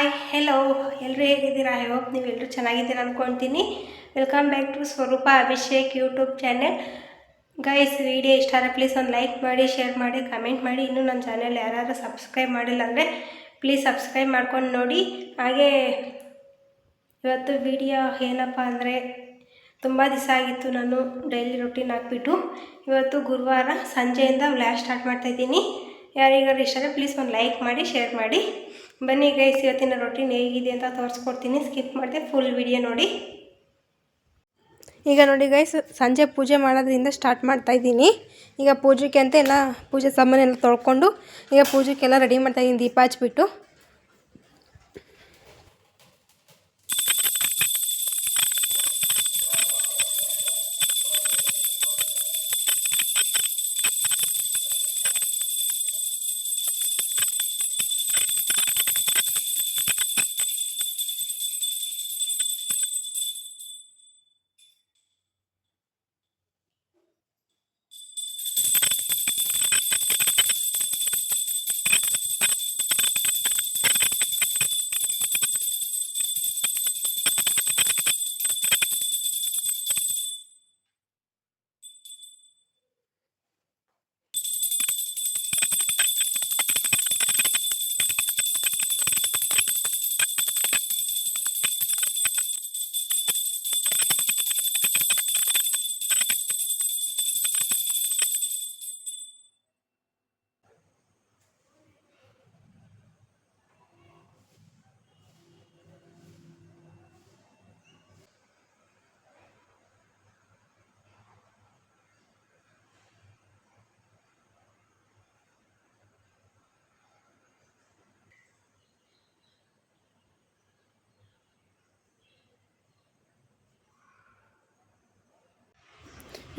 Hi hello ಎಲ್ಲರೂ ಹೇಗಿದ್ದೀರಾ? I hope ನೀವೆಲ್ಲರೂ ಚೆನ್ನಾಗಿದ್ದೀರಾ ಅಂದ್ಕೊತೀನಿ welcome back to Swaroopa Abhishek YouTube channel guys video ಇಷ್ಟ ಆದರೆ ಪ್ಲೀಸ್ ಒಂದು ಲೈಕ್ ಮಾಡಿ ಶೇರ್ ಮಾಡಿ ಕಮೆಂಟ್ ಮಾಡಿ. ಇನ್ನೂ ನನ್ನ ಚಾನೆಲ್ ಯಾರಾದರೂ ಸಬ್ಸ್ಕ್ರೈಬ್ ಮಾಡಿಲ್ಲ ಅಂದರೆ ಪ್ಲೀಸ್ ಸಬ್ಸ್ಕ್ರೈಬ್ ಮಾಡ್ಕೊಂಡು ನೋಡಿ. ಹಾಗೇ ಇವತ್ತು ವಿಡಿಯೋ ಏನಪ್ಪ ಅಂದರೆ ತುಂಬ ದಿವಸ ಆಗಿತ್ತು ನಾನು ಡೈಲಿ ರೊಟೀನ್ ಹಾಕ್ಬಿಟ್ಟು. ಇವತ್ತು ಗುರುವಾರ ಸಂಜೆಯಿಂದ ವ್ಲಾಗ್ ಸ್ಟಾರ್ಟ್ ಮಾಡ್ತಾಯಿದ್ದೀನಿ ಯಾರಿಗಾರು ಇಷ್ಟ ಆದರೆ ಪ್ಲೀಸ್ ಒಂದು ಲೈಕ್ ಮಾಡಿ ಶೇರ್ ಮಾಡಿ. ಬನ್ನಿ ಗೈಸ್ ಇವತ್ತಿನ ರೊಟ್ಟಿನ ಹೇಗಿದೆ ಅಂತ ತೋರಿಸ್ಕೊಡ್ತೀನಿ. ಸ್ಕಿಪ್ ಮಾಡಿದೆ ಫುಲ್ ವಿಡಿಯೋ ನೋಡಿ. ಈಗ ನೋಡಿ ಗೈಸ್ ಸಂಜೆ ಪೂಜೆ ಮಾಡೋದ್ರಿಂದ ಸ್ಟಾರ್ಟ್ ಮಾಡ್ತಾ ಇದ್ದೀನಿ. ಈಗ ಪೂಜೆಗೆ ಅಂತ ಎಲ್ಲ ಪೂಜೆ ಸಾಮಾನೆಲ್ಲ ತೊಳ್ಕೊಂಡು, ಈಗ ಪೂಜೆಗೆಲ್ಲ ರೆಡಿ ಮಾಡ್ತಾಯಿದ್ದೀನಿ ದೀಪ ಹಚ್ಬಿಟ್ಟು.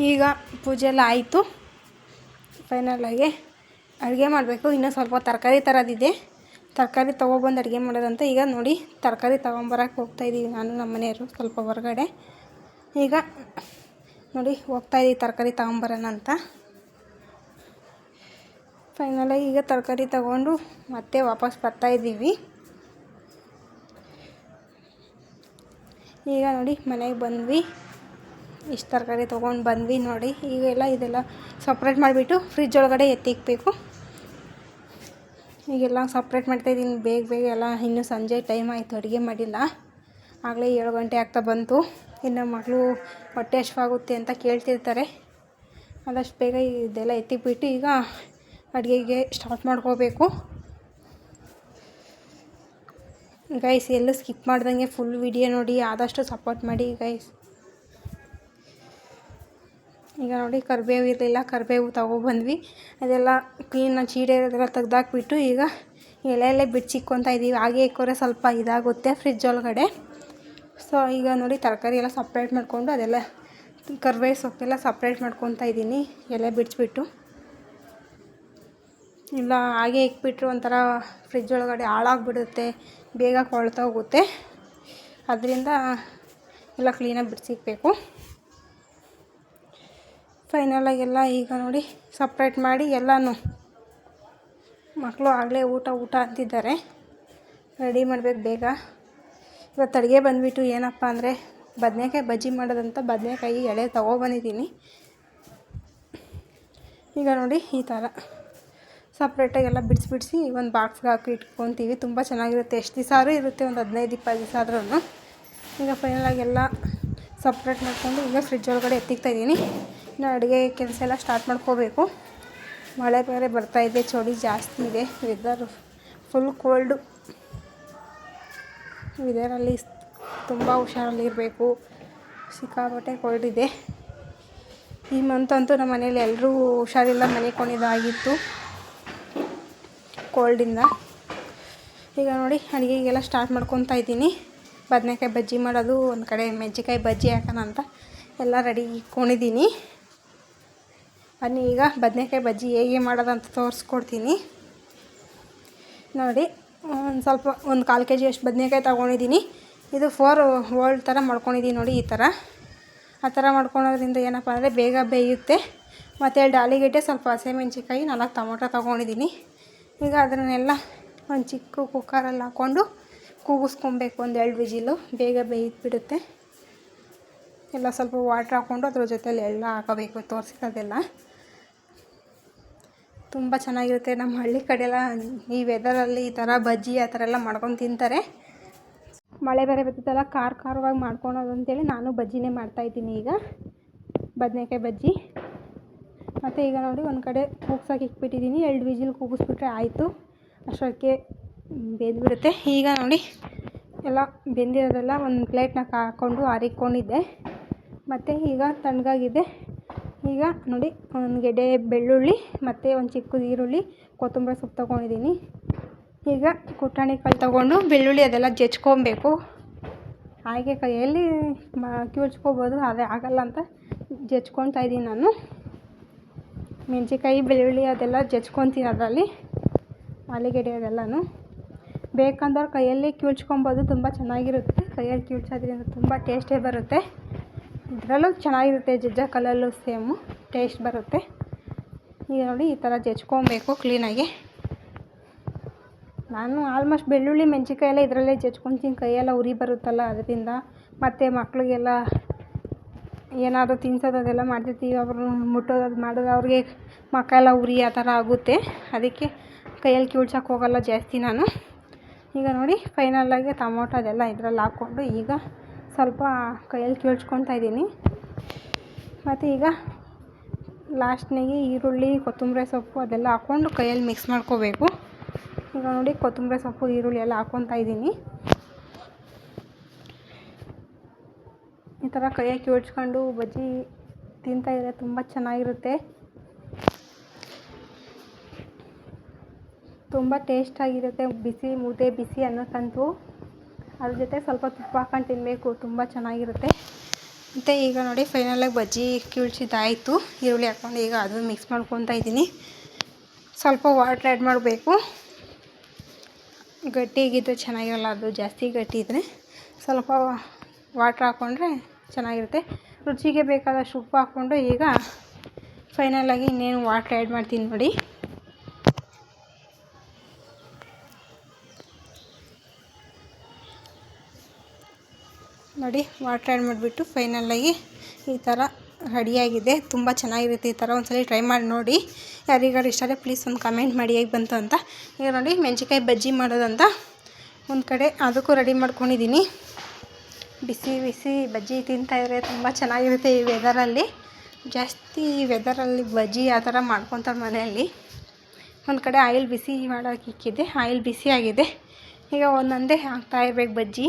ಈಗ ಪೂಜೆ ಎಲ್ಲ ಆಯಿತು. ಫೈನಲಾಗಿ ಅಡುಗೆ ಮಾಡಬೇಕು. ಇನ್ನೂ ಸ್ವಲ್ಪ ತರಕಾರಿ ತರೋದಿದೆ. ತರಕಾರಿ ತೊಗೊಬಂದು ಅಡುಗೆ ಮಾಡೋದಂತ ಈಗ ನೋಡಿ ತರಕಾರಿ ತೊಗೊಂಬರಕ್ಕೆ ಹೋಗ್ತಾಯಿದ್ದೀವಿ ನಾನು, ನಮ್ಮ ಮನೆಯವರು ಸ್ವಲ್ಪ ಹೊರಗಡೆ. ಈಗ ನೋಡಿ ಹೋಗ್ತಾಯಿದ್ದೀವಿ ತರಕಾರಿ ತೊಗೊಂಬರೋಣ ಅಂತ. ಫೈನಲಾಗಿ ಈಗ ತರಕಾರಿ ತಗೊಂಡು ಮತ್ತೆ ವಾಪಸ್ ಬರ್ತಾಯಿದ್ದೀವಿ ಈಗ ನೋಡಿ ಮನೆಗೆ ಬಂದ್ವಿ. ಇಷ್ಟು ತರಕಾರಿ ತೊಗೊಂಡು ಬಂದ್ವಿ ನೋಡಿ. ಈಗೆಲ್ಲ ಇದೆಲ್ಲ ಸಪ್ರೇಟ್ ಮಾಡಿಬಿಟ್ಟು ಫ್ರಿಜ್ ಒಳಗಡೆ ಎತ್ತಿಕ್ಬೇಕು. ಈಗೆಲ್ಲ ಸಪ್ರೇಟ್ ಮಾಡ್ತಾಯಿದ್ದೀನಿ ಬೇಗ ಬೇಗ ಎಲ್ಲ ಇನ್ನೂ ಸಂಜೆ ಟೈಮ್ ಆಯಿತು, ಅಡುಗೆ ಮಾಡಿಲ್ಲ. ಆಗಲೇ ಏಳು ಗಂಟೆ ಆಗ್ತಾ ಬಂತು. ಇನ್ನು ಮಗಳು ಹೊಟ್ಟೆ ಹಶ್ವಾಗುತ್ತೆ ಅಂತ ಕೇಳ್ತಿರ್ತಾರೆ. ಆದಷ್ಟು ಬೇಗ ಇದೆಲ್ಲ ಎತ್ತಿಕ್ಬಿಟ್ಟು ಈಗ ಅಡುಗೆಗೆ ಸ್ಟಾರ್ಟ್ ಮಾಡ್ಕೋಬೇಕು. ಗೈಸ್ ಎಲ್ಲೂ ಸ್ಕಿಪ್ ಮಾಡ್ದಂಗೆ ಫುಲ್ ವಿಡಿಯೋ ನೋಡಿ. ಆದಷ್ಟು ಸಪೋರ್ಟ್ ಮಾಡಿ ಗೈಸ್ ಈಗ ನೋಡಿ ಕರಿಬೇವು ಇರಲಿಲ್ಲ, ಕರಿಬೇವು ತಗೊಬಂದ್ವಿ ಅದೆಲ್ಲ ಕ್ಲೀನಾಗಿ ಚೀಡೆ ಅದೆಲ್ಲ ತೆಗ್ದಾಕ್ಬಿಟ್ಟು ಈಗ ಎಲೆಯಲ್ಲೇ ಎಲೆ ಬಿಡ್ಸಿಕ್ಕೊತಾ ಇದ್ದೀವಿ ಹಾಗೆ ಇಕ್ಕೋರೆ ಸ್ವಲ್ಪ ಇದಾಗುತ್ತೆ ಫ್ರಿಜ್ ಒಳಗಡೆ. ಸೊ ಈಗ ನೋಡಿ ತರಕಾರಿ ಎಲ್ಲ ಸಪ್ರೇಟ್ ಮಾಡಿಕೊಂಡು ಅದೆಲ್ಲ ಕರಿಬೇವು ಸೊಪ್ಪೆಲ್ಲ ಸಪ್ರೇಟ್ ಮಾಡ್ಕೊತಾ ಇದ್ದೀನಿ ಎಲೆ ಬಿಡಿಸ್ಬಿಟ್ಟು ಇಲ್ಲ, ಹಾಗೆ ಇಕ್ಬಿಟ್ರು ಒಂಥರ ಫ್ರಿಜ್ ಒಳಗಡೆ ಹಾಳಾಗ್ಬಿಡುತ್ತೆ, ಬೇಗ ಕೊಳ್ತಾ ಹೋಗುತ್ತೆ. ಅದರಿಂದ ಎಲ್ಲ ಕ್ಲೀನಾಗಿ ಬಿಡಿಸಿಕ್ಬೇಕು ಎಲ್ಲ ಈಗ ನೋಡಿ ಸಪ್ರೇಟ್ ಮಾಡಿ ಎಲ್ಲನೂ. ಮಕ್ಕಳು ಆಗಲೇ ಊಟ ಊಟ ಅಂತಿದ್ದಾರೆ. ರೆಡಿ ಮಾಡಬೇಕು ಬೇಗ. ಇವತ್ತು ಅಡುಗೆ ಬಂದುಬಿಟ್ಟು ಏನಪ್ಪ ಅಂದರೆ ಬದನೇಕಾಯಿ ಬಜ್ಜಿ ಮಾಡೋದಂತ ಬದನೇಕಾಯಿ ಎಳೆ ತೊಗೊಬಂದಿದ್ದೀನಿ. ಈಗ ನೋಡಿ ಈ ಥರ. ಸಪ್ರೇಟಾಗಿ ಎಲ್ಲ ಬಿಡಿಸಿ ಬಿಡಿಸಿ ಒಂದು ಬಾಕ್ಸ್ಗೆ ಹಾಕಿ ಇಟ್ಕೊತೀವಿ. ತುಂಬ ಚೆನ್ನಾಗಿರುತ್ತೆ. ಎಷ್ಟು ದಿವಸ ಆದರೂ ಇರುತ್ತೆ, ಒಂದು ಹದಿನೈದು, ಇಪ್ಪತ್ತು ದಿವಸ ಆದ್ರೂ ಈಗ ಫೈನಲಾಗಿ ಎಲ್ಲ ಸಪ್ರೇಟ್ ಮಾಡಿಕೊಂಡು ಈಗ ಫ್ರಿಜ್ ಒಳಗಡೆ ಎತ್ತಿಕ್ತಾಯಿದ್ದೀನಿ ಇನ್ನು ಅಡುಗೆ ಕೆಲಸ ಎಲ್ಲ ಸ್ಟಾರ್ಟ್ ಮಾಡ್ಕೋಬೇಕು. ಮಳೆ ಬೇರೆ ಬರ್ತಾಯಿದೆ ಚಳಿ ಜಾಸ್ತಿ ಇದೆ ವೆದರು ಫುಲ್ ಕೋಲ್ಡು ವೆದರಲ್ಲಿ ತುಂಬ ಹುಷಾರಲ್ಲಿರಬೇಕು ಸಿಕ್ಕಾಪಟ್ಟೆ ಕೋಲ್ಡ್ ಇದೆ. ಈ ಮಂತ್ ಅಂತೂ ನಮ್ಮ ಮನೇಲಿ ಎಲ್ಲರೂ ಹುಷಾರಿಲ್ಲ, ಮನೆ ಕೊಂಡಿದ್ದಾಗಿತ್ತು ಕೋಲ್ಡಿಂದ ಈಗ ನೋಡಿ, ಅಡುಗೆಗೆಲ್ಲ ಸ್ಟಾರ್ಟ್ ಮಾಡ್ಕೊತಾ ಇದ್ದೀನಿ. ಬದನೆಕಾಯಿ ಬಜ್ಜಿ ಮಾಡೋದು, ಒಂದು ಕಡೆ ಮೆಜ್ಜಿಕಾಯಿ ಬಜ್ಜಿ ಹಾಕೋಣ ಅಂತ ಎಲ್ಲ ರೆಡಿ ಇಟ್ಕೊಂಡಿದ್ದೀನಿ. ಬನ್ನಿ, ಈಗ ಬದನೆಕಾಯಿ ಬಜ್ಜಿ ಹೇಗೆ ಮಾಡೋದಂತ ತೋರಿಸ್ಕೊಡ್ತೀನಿ. ನೋಡಿ, ಒಂದು ಸ್ವಲ್ಪ ಒಂದು ಕಾಲು ಕೆ ಜಿ ಅಷ್ಟು ಬದನೇಕಾಯಿ ತೊಗೊಂಡಿದ್ದೀನಿ. ಇದು ಫೋರ್ ಓಲ್ಡ್ ಥರ ಮಾಡ್ಕೊಂಡಿದ್ದೀನಿ ನೋಡಿ ಈ ಥರ ಆ ಥರ ಮಾಡ್ಕೊಳೋದ್ರಿಂದ ಏನಪ್ಪ ಅಂದರೆ ಬೇಗ ಬೇಯುತ್ತೆ. ಮತ್ತು ಎರಡು ಆಲೂಗೆಡ್ಡೆ ಸ್ವಲ್ಪ ಹಸಿಮೆಣ್ಸಿನ್ಕಾಯಿ, ನಾಲ್ಕು ಟೊಮೊಟೊ ತೊಗೊಂಡಿದ್ದೀನಿ ಈಗ ಅದನ್ನೆಲ್ಲ ಒಂದು ಚಿಕ್ಕ ಕುಕ್ಕರಲ್ಲಿ ಹಾಕ್ಕೊಂಡು ಕೂಗಿಸ್ಕೊಬೇಕು, ಒಂದು ಎರಡು ವಿಜಿಲು. ಬೇಗ ಬೇಯಿದ್ಬಿಡುತ್ತೆ ಎಲ್ಲ ಸ್ವಲ್ಪ ವಾಟ್ರ್ ಹಾಕ್ಕೊಂಡು ಅದ್ರ ಜೊತೆಲಿ ಎಲ್ಲ ಹಾಕೋಬೇಕು, ತೋರಿಸಿರೋದೆಲ್ಲ. ತುಂಬ ಚೆನ್ನಾಗಿರುತ್ತೆ. ನಮ್ಮ ಹಳ್ಳಿ ಕಡೆ ಎಲ್ಲ ಈ ವೆದರಲ್ಲಿ ಈ ಥರ ಬಜ್ಜಿ ಆ ಥರ ಎಲ್ಲ ಮಾಡ್ಕೊಂಡು ತಿಂತಾರೆ. ಮಳೆ ಬೇರೆ ಬರ್ತಿತ್ತಲ್ಲ ಖಾರ ಖಾರವಾಗಿ ಮಾಡ್ಕೊಳೋದು ಅಂತೇಳಿ ನಾನು ಬಜ್ಜಿನೇ ಮಾಡ್ತಾಯಿದ್ದೀನಿ ಈಗ. ಬದನೆಕಾಯಿ ಬಜ್ಜಿ. ಮತ್ತು ಈಗ ನೋಡಿ ಒಂದು ಕಡೆ ಕೂಗ್ಸೋಕೆ ಇಕ್ಬಿಟ್ಟಿದ್ದೀನಿ. ಎರಡು ವಿಜಿಲ್ ಕೂಗಿಸ್ಬಿಟ್ರೆ ಆಯಿತು. ಅಷ್ಟಕ್ಕೆ ಬೆಂದ್ಬಿಡುತ್ತೆ. ಈಗ ನೋಡಿ ಎಲ್ಲ ಬೆಂದಿರೋದೆಲ್ಲ ಒಂದು ಪ್ಲೇಟ್ನ ಹಾಕ್ಕೊಂಡು ಆರಿಕೊಂಡಿದ್ದೆ. ಮತ್ತು ಈಗ ತಣ್ಣಗಾಗಿದೆ. ಈಗ ನೋಡಿ, ಒಂದು ಗೆಡ್ಡೆ ಬೆಳ್ಳುಳ್ಳಿ ಮತ್ತು ಒಂದು ಚಿಕ್ಕದು ಈರುಳ್ಳಿ, ಕೊತ್ತಂಬರಿ ಸೊಪ್ಪು ತೊಗೊಂಡಿದ್ದೀನಿ. ಈಗ ಕುಟಾಣಿ ಕಾಳು ತೊಗೊಂಡು ಬೆಳ್ಳುಳ್ಳಿ ಅದೆಲ್ಲ ಜಜ್ಕೊಬೇಕು. ಹಾಗೆ ಕೈಯಲ್ಲಿ ಮ ಅದೇ ಆಗಲ್ಲ ಅಂತ ಜಜ್ಕೊತಾ ಇದ್ದೀನಿ ನಾನು. ಮೆಣಸಿನ್ಕಾಯಿ, ಬೆಳ್ಳುಳ್ಳಿ ಅದೆಲ್ಲ ಜಜ್ಕೊತೀನಿ ಅದರಲ್ಲಿ, ಆಲೂಗೆಡ್ಡೆ ಅದೆಲ್ಲನೂ. ಬೇಕಂದ್ರೆ ಕೈಯಲ್ಲಿ ಕಿವುಚ್ಕೊಬೋದು ತುಂಬ ಚೆನ್ನಾಗಿರುತ್ತೆ. ಕೈಯಲ್ಲಿ ಕಿವುಚೋದ್ರಿಂದ ತುಂಬ ಟೇಸ್ಟೇ ಬರುತ್ತೆ. ಇದರಲ್ಲೂ ಚೆನ್ನಾಗಿರುತ್ತೆ ಜಜ್ಜ ಕಲ್ಲಲ್ಲೂ ಸೇಮು ಟೇಸ್ಟ್ ಬರುತ್ತೆ. ಈಗ ನೋಡಿ ಈ ಥರ ಜಜ್ಕೊಬೇಕು ಕ್ಲೀನಾಗಿ. ನಾನು ಆಲ್ಮೋಸ್ಟ್ ಬೆಳ್ಳುಳ್ಳಿ ಮೆಣಸಿನ್ಕಾಯಿ ಎಲ್ಲ ಇದರಲ್ಲೇ ಜಜ್ಕೊತೀನಿ ಕೈಯೆಲ್ಲ ಉರಿ ಬರುತ್ತಲ್ಲ, ಅದರಿಂದ ಮತ್ತು ಮಕ್ಕಳಿಗೆಲ್ಲ ಏನಾದರೂ ತಿನ್ಸೋದು ಅದೆಲ್ಲ ಮಾಡ್ತಿರ್ತೀವಿ. ಅವರು ಮುಟ್ಟೋದು ಅದು ಮಾಡೋದು, ಅವ್ರಿಗೆ ಮಕ್ಕಳೆಲ್ಲ ಉರಿ ಆ ಥರ ಆಗುತ್ತೆ. ಅದಕ್ಕೆ ಕೈಯಲ್ಲಿ ಕೀಳ್ಸೋಕೆ ಹೋಗಲ್ಲ ಜಾಸ್ತಿ ನಾನು. ಈಗ ನೋಡಿ ಫೈನಲಾಗಿ ಟೊಮೊಟೊ ಅದೆಲ್ಲ ಇದರಲ್ಲಿ ಹಾಕ್ಕೊಂಡು ಈಗ ಸ್ವಲ್ಪ ಕೈಯಲ್ಲಿ ಕಿವುಚ್ಕೊತಾ ಇದ್ದೀನಿ. ಮತ್ತು ಈಗ ಲಾಸ್ಟ್ನಾಗೆ ಈರುಳ್ಳಿ, ಕೊತ್ತಂಬರಿ ಸೊಪ್ಪು ಅದೆಲ್ಲ ಹಾಕ್ಕೊಂಡು ಕೈಯಲ್ಲಿ ಮಿಕ್ಸ್ ಮಾಡ್ಕೋಬೇಕು. ಈಗ ನೋಡಿ ಕೊತ್ತಂಬರಿ ಸೊಪ್ಪು, ಈರುಳ್ಳಿ ಎಲ್ಲ ಹಾಕ್ಕೊತಾ ಇದ್ದೀನಿ. ಈ ಥರ ಕೈಯಾಗಿ ಕಿವುಚ್ಕೊಂಡು ಬಜ್ಜಿ ತಿಂತಾಯಿದ್ರೆ ತುಂಬ ಚೆನ್ನಾಗಿರುತ್ತೆ. ತುಂಬ ಟೇಸ್ಟಾಗಿರುತ್ತೆ ಬಿಸಿ, ಮುದ್ದೆ ಬಿಸಿ ಅನ್ನಕ್ಕಂತೂ ಅದ್ರ ಜೊತೆ ಸ್ವಲ್ಪ ತುಪ್ಪ ಹಾಕೊಂಡು ತಿನ್ನಬೇಕು ತುಂಬ ಚೆನ್ನಾಗಿರುತ್ತೆ. ಮತ್ತು ಈಗ ನೋಡಿ ಫೈನಲಾಗಿ ಬಜ್ಜಿ ಕಿಳ್ಸಿದ್ದಾಯಿತು. ಈರುಳ್ಳಿ ಹಾಕ್ಕೊಂಡು ಈಗ ಅದನ್ನು ಮಿಕ್ಸ್ ಮಾಡ್ಕೊತಾ ಇದ್ದೀನಿ. ಸ್ವಲ್ಪ ವಾಟ್ರ್ ಆ್ಯಡ್ ಮಾಡಬೇಕು. ಗಟ್ಟಿಗಿದ್ರೆ ಚೆನ್ನಾಗಿರಲ್ಲ, ಅದು ಜಾಸ್ತಿ ಗಟ್ಟಿ ಇದ್ದರೆ ಸ್ವಲ್ಪ ವಾಟ್ರ್ ಹಾಕ್ಕೊಂಡ್ರೆ ಚೆನ್ನಾಗಿರುತ್ತೆ. ರುಚಿಗೆ ಬೇಕಾದಷ್ಟು ಉಪ್ಪು ಹಾಕ್ಕೊಂಡು ಈಗ ಫೈನಲಾಗಿ ಇನ್ನೇನು ವಾಟ್ರ್ ಆ್ಯಡ್ ಮಾಡ್ತೀನಿ ನೋಡಿ. ನೋಡಿ ವಾಟ್ರ್ ಆ್ಯಡ್ ಮಾಡಿಬಿಟ್ಟು ಫೈನಲ್ಲಾಗಿ ಈ ಥರ ರೆಡಿಯಾಗಿದೆ ತುಂಬ ಚೆನ್ನಾಗಿರುತ್ತೆ ಈ ಥರ ಒಂದ್ಸಲ ಟ್ರೈ ಮಾಡಿ ನೋಡಿ. ಯಾರಿಗಾರು ಇಷ್ಟ ಆದರೆ ಪ್ಲೀಸ್ ಒಂದು ಕಮೆಂಟ್ ಮಾಡಿ ಹೇಗೆ ಬಂತು ಅಂತ. ಈಗ ನೋಡಿ, ಮೆಣಸಿನ್ಕಾಯಿ ಬಜ್ಜಿ ಮಾಡೋದಂತ ಒಂದು ಕಡೆ ಅದಕ್ಕೂ ರೆಡಿ ಮಾಡ್ಕೊಂಡಿದ್ದೀನಿ. ಬಿಸಿ ಬಿಸಿ ಬಜ್ಜಿ ತಿಂತಾಯಿದ್ರೆ ತುಂಬ ಚೆನ್ನಾಗಿರುತ್ತೆ ಈ ವೆದರಲ್ಲಿ ಜಾಸ್ತಿ ವೆದರಲ್ಲಿ ಬಜ್ಜಿ ಆ ಥರ ಮಾಡ್ಕೊತಾರೆ ಮನೆಯಲ್ಲಿ. ಒಂದು ಕಡೆ ಆಯಿಲ್ ಬಿಸಿ ಮಾಡೋಕೆ ಇಕ್ಕಿದೆ ಆಯಿಲ್ ಬಿಸಿ ಆಗಿದೆ. ಈಗ ಒಂದೊಂದೇ ಹಾಕ್ತಾ ಇರ್ಬೇಕು ಬಜ್ಜಿ.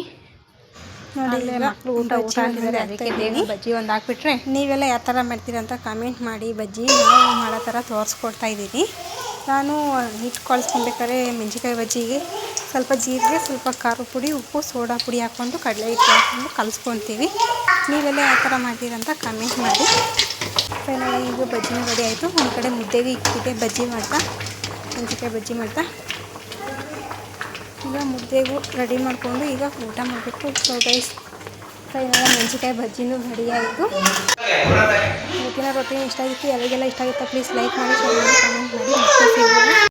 ನೋಡಿ ಮಕ್ಕಳು ಊಟ ಊಟ ಅಂತಿದ್ದಾರೆ ಅದಕ್ಕೆ ಬೇಗ ಬಜ್ಜಿ ಒಂದು ಹಾಕ್ಬಿಟ್ರೆ ನೀವೆಲ್ಲ ಯಾವ ಥರ ಮಾಡ್ತೀರಂತ ಕಮೆಂಟ್ ಮಾಡಿ ಬಜ್ಜಿ. ನಾವು ಮಾಡೋ ಥರ ತೋರಿಸ್ಕೊಡ್ತಾ ಇದ್ದೀನಿ. ನಾನು ಹಿಟ್ಟು ಕಳ್ಸ್ಕೊಬೇಕಾದ್ರೆ ಮೆಣಸಿನ್ಕಾಯಿ ಬಜ್ಜಿಗೆ ಸ್ವಲ್ಪ ಜೀರಿಗೆ ಸ್ವಲ್ಪ ಖಾರ ಪುಡಿ ಉಪ್ಪು ಸೋಡಾ ಪುಡಿ ಹಾಕ್ಕೊಂಡು ಕಡಲೆ ಹಿಟ್ಟು ಹಾಕ್ಕೊಂಡು ಕಲಿಸ್ಕೊತೀವಿ ನೀವೆಲ್ಲ ಯಾವ ಥರ ಮಾಡ್ತೀರಂತ ಕಮೆಂಟ್ ಮಾಡಿ. ಫೈನಲಿ ಈಗ ಬಜ್ಜಿನೂ ರೆಡಿ ಆಯಿತು. ಒಂದು ಕಡೆ ಮುದ್ದೆಗೆ ಇಕ್ಕಿದೆ ಬಜ್ಜಿ ಮಾಡ್ತಾ ಮೆಣಸಿನ್ಕಾಯಿ ಬಜ್ಜಿ ಮಾಡ್ತಾ. ಈಗ ಮುದ್ದೆಗೂ ರೆಡಿ ಮಾಡಿಕೊಂಡು ಈಗ ಊಟ ಮಾಡಬೇಕು. ಸೊ ಗೈಸ್ ಇವಾಗ ಮೆಣಸಿನ್ಕಾಯಿ ಬಜ್ಜಿನೂ ರೆಡಿ ಆಯಿತು. ಇವತ್ತಿನ ರೊಟ್ಟಿ ಇಷ್ಟ ಆಗಿತ್ತು ಯಾರಿಗೆಲ್ಲ ಇಷ್ಟ ಆಗುತ್ತೆ? ಪ್ಲೀಸ್ ಲೈಕ್ ಮಾಡಿ ಶೇರ್ ಮಾಡಿ ಕಮೆಂಟ್ ಮಾಡಿ.